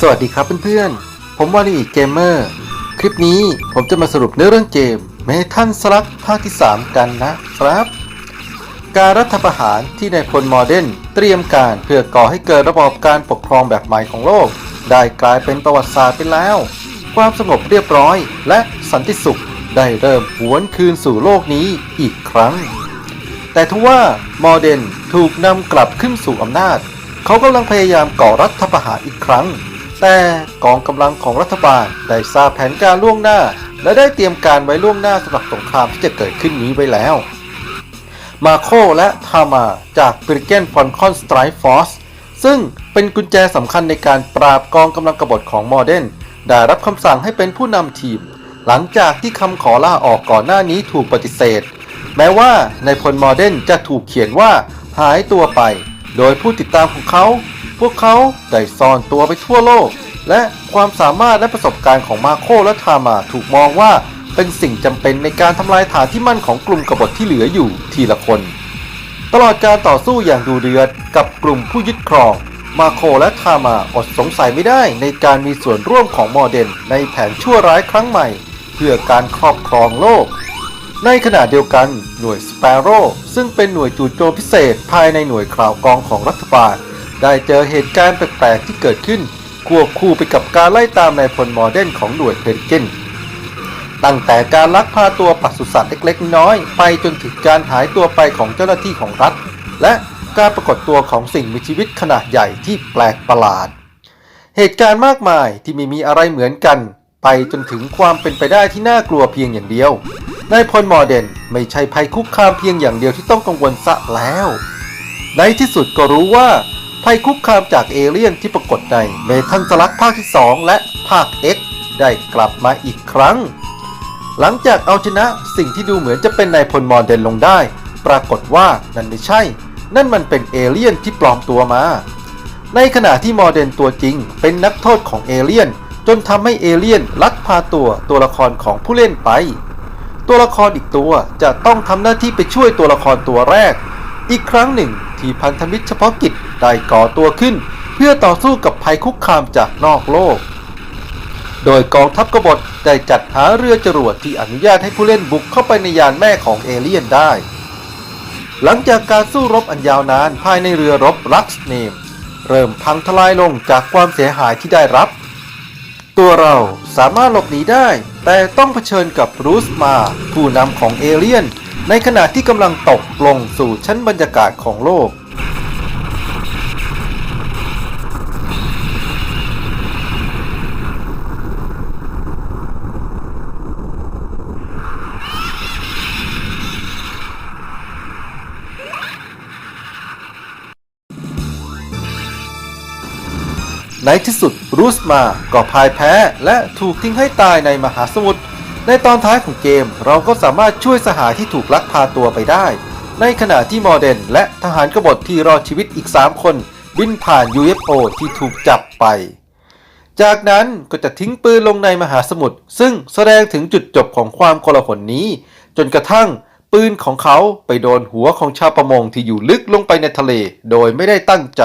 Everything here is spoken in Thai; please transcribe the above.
สวัสดีครับเพื่อนๆ ผมวารีเกมเมอร์ คลิปนี้ผมจะมาสรุปเนื้อเรื่องเกมเมทันสลักภาคที่ 3 กันนะครับ การรัฐประหารที่นายพลมอร์เดนเตรียมการเพื่อก่อให้เกิดระบอบการปกครองแบบใหม่ของโลก ได้กลายเป็นประวัติศาสตร์ไปแล้ว ความสงบเรียบร้อยและสันติสุขได้เริ่มหวนคืนสู่โลกนี้อีกครั้ง แต่ทว่ามอร์เดนถูกนำกลับขึ้นสู่อำนาจ เขากำลังพยายามก่อรัฐประหารอีกครั้ง แต่กองกำลังของรัฐบาลได้ทราบแผนการล่วงหน้า และได้เตรียมการไว้ล่วงหน้าสำหรับสงครามที่จะเกิดขึ้นนี้ไว้แล้ว มาโคและทามาจากบริเกนฟอนคอนสไตรฟอร์สซึ่งเป็นกุญแจสำคัญในการปราบกองกำลังกบฏของมอร์เดนได้รับคำสั่งให้เป็นผู้นำทีม หลังจากที่คำขอลาออกก่อนหน้านี้ถูกปฏิเสธ แม้ว่าในพลมอร์เดนจะถูกเขียนว่าหายตัวไป โดยผู้ติดตามของเขา พวกเขาได้ซ่อนตัวไปทั่วโลก และความสามารถและประสบการณ์ของมาโคและทามาถูกมองว่าเป็นสิ่งจำเป็นในการทำลายฐานที่มั่นของกลุ่มกบฏที่เหลืออยู่ทีละคน ตลอดการต่อสู้อย่างดูเดือดกับกลุ่มผู้ยึดครอง มาโคและทามาอดสงสัยไม่ได้ในการมีส่วนร่วมของมอเดนในแผนชั่วร้ายครั้งใหม่ เพื่อการครอบครองโลก ในขณะเดียวกันหน่วยสเปโร่ซึ่งเป็นหน่วยจู่โจมพิเศษภายในหน่วยข่าวกรองของรัฐบาล ได้เจอเหตุการณ์แปลกๆที่เกิดขึ้น ควบคู่ไปกับการไล่ตามนายพลมอร์เดนของหน่วยเพนเกนตั้งแต่การลักพาตัวปศุสัตว์เล็กๆ น้อยไปจนถึงการหายตัวไปของเจ้าหน้าที่ของรัฐ และการปรากฏตัวของสิ่งมีชีวิตขนาดใหญ่ที่แปลกประหลาด เหตุการณ์มากมายที่ไม่มีอะไรเหมือนกัน ไปจนถึงความเป็นไปได้ที่น่ากลัวเพียงอย่างเดียว นายพลมอเดนไม่ใช่ภัยคุกคามเพียงอย่างเดียวที่ต้องกังวลซะแล้ว ในที่สุดก็รู้ว่าภัยคุกคามจากเอเลี่ยนที่ปรากฏในเมทันสลักภาคที่ 2 และภาค X ได้กลับมาอีกครั้ง หลังจากเอาชนะสิ่งที่ดูเหมือนจะเป็นนายพลมอเดนลงได้ ปรากฏว่านั่นไม่ใช่ นั่นมันเป็นเอเลี่ยนที่ปลอมตัวมา ในขณะที่มอเดนตัวจริง เป็นนักโทษของเอเลี่ยนจนทำให้เอเลี่ยนลักพาตัวตัวละครของผู้เล่นไป ตัวละครอีกตัวจะต้องทำหน้าที่ไปช่วยตัวละครตัวแรก อีกครั้งหนึ่งที่พันธมิตรเฉพาะกิจได้ก่อตัวขึ้น เพื่อต่อสู้กับภัยคุกคามจากนอกโลก โดยกองทัพกบฏได้จัดหาเรือจรวดที่อนุญาตให้ผู้เล่นบุกเข้าไปในยานแม่ของเอเลี่ยนได้ หลังจากการสู้รบอันยาวนานภายในเรือรบลักซ์เนม เริ่มพังทลายลงจากความเสียหายที่ได้รับ ตัวเราสามารถหลบหนีได้ แต่ต้องเผชิญกับรูสมา ผู้นำของเอเลี่ยน ในขณะที่กำลังตกลงสู่ชั้นบรรยากาศของโลก ในที่สุดรูสมาก็พ่ายแพ้และถูกทิ้งให้ตายในมหาสมุทร ในตอนท้ายของเกมเราก็สามารถช่วยสหายที่ถูกลักพาตัวไปได้ ในขณะที่มอเดนและทหารกบฏที่รอดชีวิตอีก 3 คน บินผ่าน UFO ที่ถูกจับไป จากนั้นก็จะทิ้งปืนลงในมหาสมุทรซึ่งแสดงถึงจุดจบของความโกลาหลนี้ จนกระทั่งปืนของเขาไปโดนหัวของชาวประมงที่อยู่ลึกลงไปในทะเล โดยไม่ได้ตั้งใจ